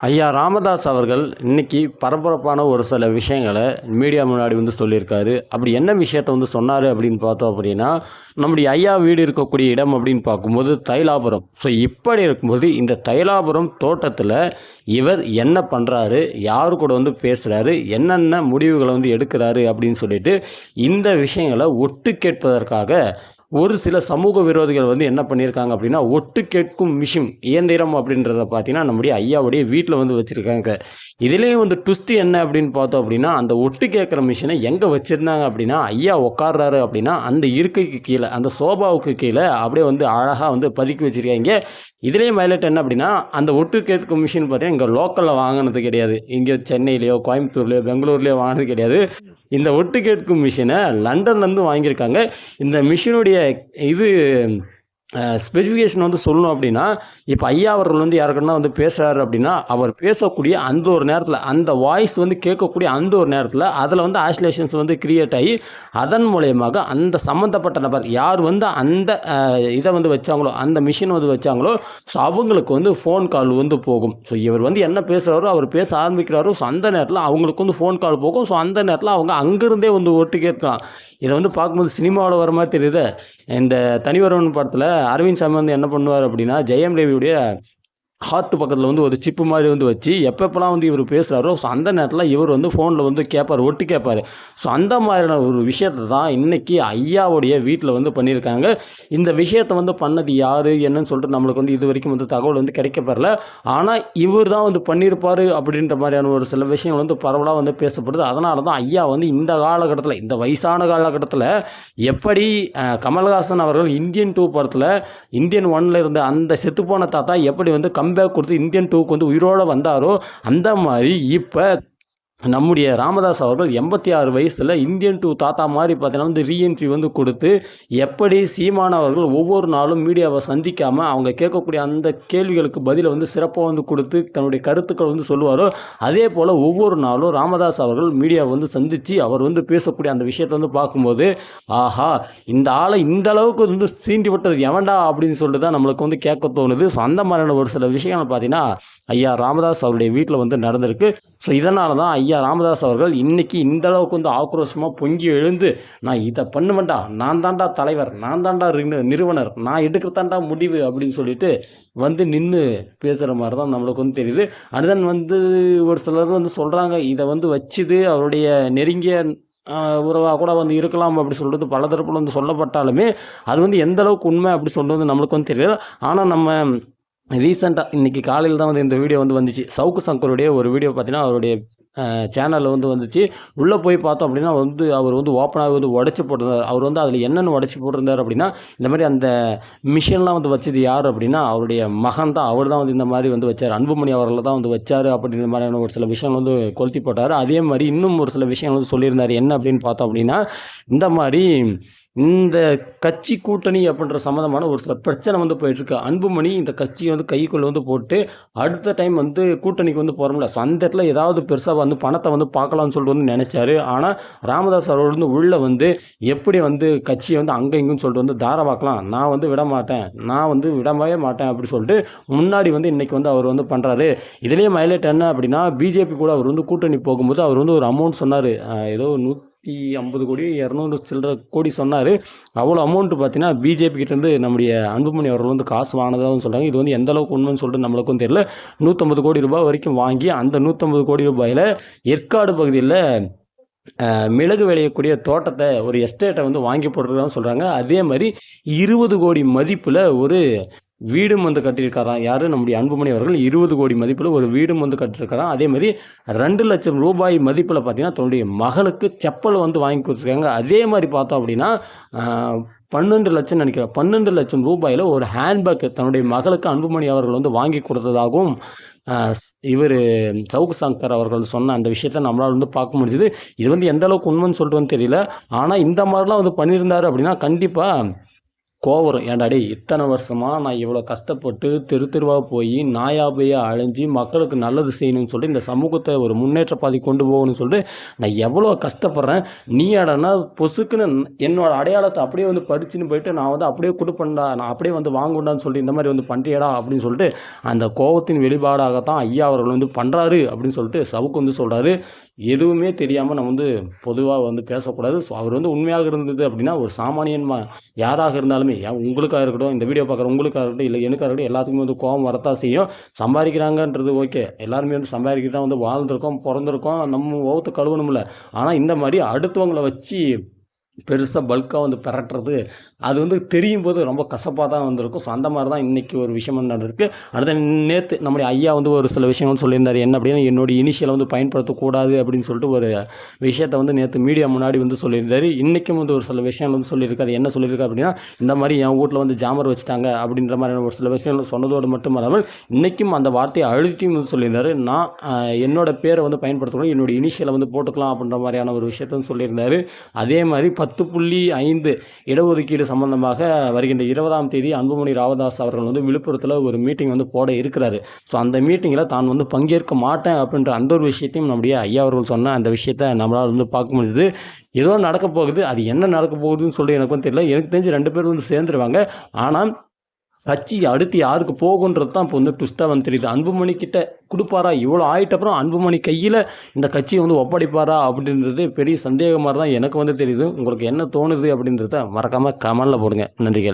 ஐயா ராமதாஸ் அவர்கள் இன்னைக்கு பரபரப்பான ஒரு சில விஷயங்களை மீடியா முன்னாடி வந்து சொல்லியிருக்காரு. அப்படி என்ன விஷயத்த வந்து சொன்னார் அப்படின்னு பார்த்தோம் அப்படின்னா நம்முடைய ஐயா வீடு இருக்கக்கூடிய இடம் அப்படின்னு பார்க்கும்போது தைலாபுரம். ஸோ இப்படி இருக்கும்போது இந்த தைலாபுரம் தோட்டத்தில் இவர் என்ன பண்ணுறாரு யார் கூட வந்து பேசுகிறாரு என்னென்ன முடிவுகளை வந்து எடுக்கிறாரு அப்படின்னு சொல்லிட்டு இந்த விஷயங்களை ஒட்டு கேட்பதற்காக ஒரு சில சமூக விரோதிகள் வந்து என்ன பண்ணியிருக்காங்க அப்படின்னா ஒட்டு கேட்கும் மிஷின் இயந்திரம் அப்படின்றத பார்த்தீங்கன்னா நம்முடைய ஐயாவுடைய வீட்டில் வந்து வச்சுருக்காங்க. இதுலேயும் வந்து ட்விஸ்ட் என்ன அப்படின்னு பார்த்தோம் அப்படின்னா அந்த ஒட்டு கேட்குற மிஷினை எங்கே வச்சுருந்தாங்க அப்படின்னா ஐயா உட்கார்றாரு அப்படின்னா அந்த இருக்கைக்கு கீழே அந்த சோபாவுக்கு கீழே அப்படியே வந்து அழகாக வந்து பதுக்கி வச்சுருக்காங்க. இதுலேயும் ஹைலைட் என்ன அப்படின்னா அந்த ஒட்டு கேட்கும் மிஷின் பார்த்தீங்கன்னா இங்கே லோக்கலில் வாங்கினது கிடையாது. இங்கே சென்னையிலையோ கோயம்புத்தூர்லையோ பெங்களூர்லேயோ வாங்கினது கிடையாது. இந்த ஒட்டு கேட்கும் மிஷினை லண்டன்லேருந்து வாங்கியிருக்காங்க. இந்த மிஷினுடைய இது ஸ்பெசிஃபிகேஷன் வந்து சொல்லணும் அப்படின்னா இப்போ ஐயா அவர்கள் வந்து யாருக்குன்னா வந்து பேசுகிறாரு அப்படின்னா அவர் பேசக்கூடிய அந்த ஒரு நேரத்தில் அந்த வாய்ஸ் வந்து கேட்கக்கூடிய அந்த ஒரு நேரத்தில் அதில் வந்து ஆசிலேஷன்ஸ் வந்து கிரியேட் ஆகி அதன் மூலயமாக அந்த சம்மந்தப்பட்ட நபர் யார் வந்து அந்த இதை வந்து வச்சாங்களோ அந்த மிஷின் வந்து வச்சாங்களோ ஸோ அவங்களுக்கு வந்து ஃபோன் கால் வந்து போகும். ஸோ இவர் வந்து என்ன பேசுகிறாரோ அவர் பேச ஆரம்பிக்கிறாரோ ஸோ அந்த நேரத்தில் அவங்களுக்கு வந்து ஃபோன் கால் போகும். ஸோ அந்த நேரத்தில் அவங்க அங்கேருந்தே வந்து ஒட்டு கேட்கலாம் இதை வந்து பார்க்கும்போது சினிமாவில் வர மாதிரி தெரியுது. இந்த தனிவரவன் படத்தில் அரவிந்த் சாமி வந்து என்ன பண்ணுவார் அப்படின்னா ஜெயம் ரவியுடைய ஹார்ட் பக்கத்தில் வந்து ஒரு சிப்பு மாதிரி வந்து வச்சு எப்பப்பெல்லாம் வந்து இவர் பேசுகிறாரோ ஸோ அந்த நேரத்தில் இவர் வந்து ஃபோனில் வந்து கேட்பார் ஒட்டு கேட்பார் ஸோ அந்த மாதிரியான ஒரு விஷயத்தை தான் இன்றைக்கி ஐயாவுடைய வீட்டில் வந்து பண்ணியிருக்காங்க. இந்த விஷயத்தை வந்து பண்ணது யார் என்னன்னு சொல்லிட்டு நம்மளுக்கு வந்து இது வரைக்கும் வந்து தகவல் வந்து கிடைக்கப்பெறல ஆனால் இவர் தான் வந்து பண்ணியிருப்பார் அப்படின்ற மாதிரியான ஒரு சில விஷயங்கள் வந்து பரவலாக வந்து பேசப்படுது. அதனால தான் ஐயா வந்து இந்த காலகட்டத்தில் இந்த வயசான காலகட்டத்தில் எப்படி கமல்ஹாசன் அவர்கள் இந்தியன் டூ படத்தில் இந்தியன் ஒன்ல இருந்த அந்த செத்துப்போன தாத்தா எப்படி வந்து கம் கம்பேக் கொடுத்து இந்தியன் டூக்கு வந்து உயிரோடு வந்தாரோ அந்த மாதிரி இப்போ நம்முடைய ராமதாஸ் அவர்கள் எண்பத்தி ஆறு வயசில் இந்தியன் டூ தாத்தா மாதிரி பார்த்தீங்கன்னா வந்து ரீஎன்ட்ரி வந்து கொடுத்து எப்படி சீமான அவர்கள் ஒவ்வொரு நாளும் மீடியாவை சந்திக்காமல் அவங்க கேட்கக்கூடிய அந்த கேள்விகளுக்கு பதிலை வந்து சிறப்பாக வந்து கொடுத்து தன்னுடைய கருத்துக்கள் வந்து சொல்லுவாரோ அதே போல் ஒவ்வொரு நாளும் ராமதாஸ் அவர்கள் மீடியாவை வந்து சந்தித்து அவர் வந்து பேசக்கூடிய அந்த விஷயத்தை வந்து பார்க்கும்போது ஆஹா இந்த ஆளை இந்த அளவுக்கு வந்து சீண்டி விட்டது எவன்டா அப்படின்னு சொல்லிட்டு தான் நம்மளுக்கு வந்து கேட்க தோணுது. ஸோ அந்த மாதிரியான ஒரு சில விஷயங்கள் பார்த்தீங்கன்னா ஐயா ராமதாஸ் அவருடைய வீட்டில் வந்து நடந்திருக்கு. ஸோ இதனால தான் ஐயா ராமதாஸ் அவர்கள் இன்றைக்கி இந்தளவுக்கு வந்து ஆக்ரோஷமாக பொங்கி எழுந்து நான் இதை பண்ணுவேன்டா நான் தாண்டா தலைவர் நான் தாண்டா நிறுவனர் நான் எடுக்கிறதாண்டா முடிவு அப்படின்னு சொல்லிட்டு வந்து நின்று பேசுகிற மாதிரி தான் நம்மளுக்கு வந்து தெரியுது. அனுதன் வந்து ஒரு சிலர் வந்து சொல்கிறாங்க இதை வந்து வச்சுது அவருடைய நெருங்கிய உறவாக கூட வந்து இருக்கலாம் அப்படி சொல்கிறது பல தரப்பில் வந்து சொல்லப்பட்டாலுமே அது வந்து எந்த அளவுக்கு உண்மை அப்படி சொல்கிறது நம்மளுக்கு வந்து தெரியாது. ஆனால் நம்ம ரீசெண்டாக இன்றைக்கி காலையில் தான் வந்து இந்த வீடியோ வந்து வந்துச்சு. சவுக்கு சங்கருடைய ஒரு வீடியோ பார்த்தீங்கன்னா அவருடைய சேனலில் வந்து வந்துச்சு. உள்ளே போய் பார்த்தோம் அப்படின்னா வந்து அவர் வந்து ஓப்பனாக வந்து உடச்சி போட்டிருந்தார். அவர் வந்து அதில் என்னென்னு உடச்சி போட்டிருந்தார் அப்படின்னா இந்த மாதிரி அந்த மிஷின்லாம் வந்து வச்சது யார் அப்படின்னா அவருடைய மகன் தான். அவர் தான் வந்து இந்த மாதிரி வந்து வச்சார். அன்புமணி அவரில் தான் வந்து வச்சார் அப்படின்ற மாதிரியான ஒரு சில விஷயங்கள் வந்து கொளுத்தி போட்டார். அதே மாதிரி இன்னும் ஒரு சில விஷயங்கள் வந்து சொல்லியிருந்தார். என்ன அப்படின்னு பார்த்தோம் அப்படின்னா இந்த மாதிரி இந்த கட்சி கூட்டணி அப்படின்ற சம்மந்தமான ஒரு சில பிரச்சனை வந்து போயிட்டுருக்கு. அன்புமணி இந்த கட்சியை வந்து கைக்குள்ளே வந்து போட்டு அடுத்த டைம் வந்து கூட்டணிக்கு வந்து போகிறோம்ல ஸோ அந்த இடத்துல ஏதாவது பெருசாக வந்து பணத்தை வந்து பார்க்கலாம்னு சொல்லிட்டு வந்து நினச்சாரு. ஆனால் ராமதாஸ் அவர்கள் வந்து உள்ளே வந்து எப்படி வந்து கட்சியை வந்து அங்கே இங்கேன்னு சொல்லிட்டு வந்து தாரவாக்கலாம் நான் வந்து விட மாட்டேன். நான் வந்து விடவே மாட்டேன் அப்படி சொல்லிட்டு முன்னாடி வந்து இன்றைக்கி வந்து அவர் வந்து பண்ணுறாரு இதுலேயே மைலேட் என்ன அப்படின்னா பிஜேபி கூட அவர் வந்து கூட்டணி போகும்போது அவர் வந்து ஒரு அமௌண்ட் சொன்னார். ஏதோ நூ நூற்றி ஐம்பது கோடி இரநூறு சில்லற கோடி சொன்னார். அவ்வளோ அமௌண்ட்டு பார்த்தீங்கன்னா பிஜேபி கிட்டேருந்து நம்முடைய அன்புமணி அவர்கள் வந்து காசு வாங்கினதாகவும் சொல்கிறாங்க இது வந்து எந்த அளவுக்கு உண்மைன்னு சொல்லிட்டு நம்மளுக்கும் தெரியல. நூற்றம்பது கோடி ரூபாய் வரைக்கும் வாங்கி அந்த நூற்றம்பது கோடி ரூபாயில் ஏற்காடு பகுதியில் மிளகு விளையக்கூடிய தோட்டத்தை ஒரு எஸ்டேட்டை வந்து வாங்கி போட்டுருக்கான்னு சொல்கிறாங்க அதே மாதிரி இருபது கோடி மதிப்பில் ஒரு வீடும் வந்து கட்டியிருக்காராம். யார்? நம்முடைய அன்புமணி அவர்கள். இருபது கோடி மதிப்பில் ஒரு வீடும் வந்து கட்டியிருக்காராம். அதே மாதிரி ரெண்டு லட்சம் ரூபாய் மதிப்பில் பார்த்தீங்கன்னா தன்னுடைய மகளுக்கு செப்பல் வந்து வாங்கி கொடுத்துருக்காங்க. அதே மாதிரி பார்த்தோம் அப்படின்னா பன்னெண்டு லட்சம் நினைக்கிறேன். பன்னெண்டு லட்சம் ரூபாயில் ஒரு ஹேண்ட்பேக் தன்னுடைய மகளுக்கு அன்புமணி அவர்கள் வந்து வாங்கி கொடுத்ததாகவும் இவர் சவுக்கு சங்கர் அவர்கள் சொன்ன அந்த விஷயத்தை நம்மளால் வந்து பார்க்க முடிஞ்சுது. இது வந்து எந்த அளவுக்கு உண்மைன்னு சொல்லிட்டு வந்து தெரியல. ஆனால் இந்த மாதிரிலாம் வந்து பண்ணியிருந்தார் அப்படின்னா கண்டிப்பாக கோவரம் ஏண்டாடி ஏன்டா டேய் இத்தனை வருஷமாக நான் இவ்வளோ கஷ்டப்பட்டு தெரு தெருவாக போய் நாயாபையாக அழிஞ்சு மக்களுக்கு நல்லது செய்யணும்னு சொல்லிட்டு இந்த சமூகத்தை ஒரு முன்னேற்ற பாதி கொண்டு போகணும்னு சொல்லிட்டு நான் எவ்வளோ கஷ்டப்படுறேன். நீ அடனா பொசுக்குன்னு என்னோட அடையாளத்தை அப்படியே வந்து பறிச்சுன்னு போயிட்டு நான் வந்து அப்படியே கொடுப்பேன்டா நான் அப்படியே வந்து வாங்குண்டான்னு சொல்லி இந்த மாதிரி வந்து பண்ணுறியடா அப்படின்னு சொல்லிட்டு அந்த கோவத்தின் வெளிப்பாடாகத்தான் ஐயா அவர்கள் வந்து பண்ணுறாரு அப்படின்னு சொல்லிட்டு சவுக்கு வந்து சொல்கிறாரு எதுவுமே தெரியாமல் நம்ம வந்து பொதுவாக வந்து பேசக்கூடாது. ஸோ அவர் வந்து உண்மையாக இருந்தது அப்படின்னா ஒரு சாமானியன் மா- யாராக இருந்தாலும் ஏன் உங்களுக்காக இருக்கட்டும் இந்த வீடியோ பார்க்குற உங்களுக்காக இருக்கட்டும் இல்லை எனக்காக இருக்கட்டும் எல்லாத்துக்குமே வந்து கோபம் வரத்தான் செய்யும். சம்பாதிக்கிறாங்கன்றது ஓகே. எல்லாருமே வந்து சம்பாதிக்க தான் வந்து வாழ்ந்துருக்கோம் பிறந்திருக்கோம் நம்ம ஓத்து கழுவணும்ல. ஆனால் இந்த மாதிரி அடுத்தவங்களை வச்சு பெருசாக பல்காக வந்து பெரட்டுறது அது வந்து தெரியும் போது ரொம்ப கசப்பாக தான் வந்திருக்கும். ஸோ அந்த மாதிரி தான் இன்றைக்கி ஒரு விஷயம் நடந்திருக்கு. அடுத்த நேற்று நம்முடைய ஐயா வந்து ஒரு சில விஷயங்கள் சொல்லியிருந்தார். என்ன அப்படின்னா என்னுடைய இனிஷியலை வந்து பயன்படுத்தக்கூடாது அப்படின்னு சொல்லிட்டு ஒரு விஷயத்தை வந்து நேற்று மீடியா முன்னாடி வந்து சொல்லியிருந்தாரு. இன்றைக்கும் வந்து ஒரு சில விஷயங்கள் வந்து சொல்லியிருக்காரு. என்ன சொல்லியிருக்காரு அப்படின்னா இந்த மாதிரி என் வீட்டில் வந்து ஜாமர் வச்சுட்டாங்க அப்படின்ற மாதிரியான ஒரு சில விஷயங்கள் சொன்னதோடு மட்டும் இல்லாமல் இன்றைக்கும் அந்த வார்த்தையை அழுத்தியும் வந்து சொல்லியிருந்தாரு. நான் என்னோடய என்னோட பேரை வந்து பயன்படுத்தக்கூடாது என்னோட இனிஷியலை வந்து போட்டுக்கலாம் அப்படின்ற மாதிரியான ஒரு விஷயத்தையும் சொல்லியிருந்தாரு. அதே மாதிரி பத்து புள்ளி ஐந்து இடஒதுக்கீடு சம்பந்தமாக வருகின்ற இருபதாம் தேதி அன்புமணி ராவதாஸ் அவர்கள் வந்து விழுப்புரத்தில் ஒரு மீட்டிங் வந்து போட இருக்கிறாரு. ஸோ அந்த மீட்டிங்கில் தான் வந்து பங்கேற்க மாட்டேன் அப்படின்ற அந்த ஒரு விஷயத்தையும் நம்முடைய ஐயா அவர்கள் சொன்ன அந்த விஷயத்தை நம்மளால் வந்து பார்க்க முடியுது. ஏதோ நடக்க போகுது. அது என்ன நடக்க போகுதுன்னு சொல்லி எனக்கும் தெரியல. எனக்கு தெரிஞ்சு ரெண்டு பேரும் வந்து சேர்ந்துருவாங்க. ஆனால் கட்சி அடுத்து யாருக்கு போகுன்றது தான் இப்போ வந்து ட்விஸ்ட்டாக வந்து தெரியுது. அன்புமணி கிட்ட கொடுப்பாரா? இவ்வளோ ஆகிட்டப்புறம் அன்புமணி கையில் இந்த கட்சியை வந்து ஒப்படைப்பாரா? அப்படின்றது பெரிய சந்தேகமாக தான் எனக்கு வந்து தெரியுது. உங்களுக்கு என்ன தோணுது அப்படின்றத மறக்காமல் கமலில் போடுங்க. நன்றிகள்.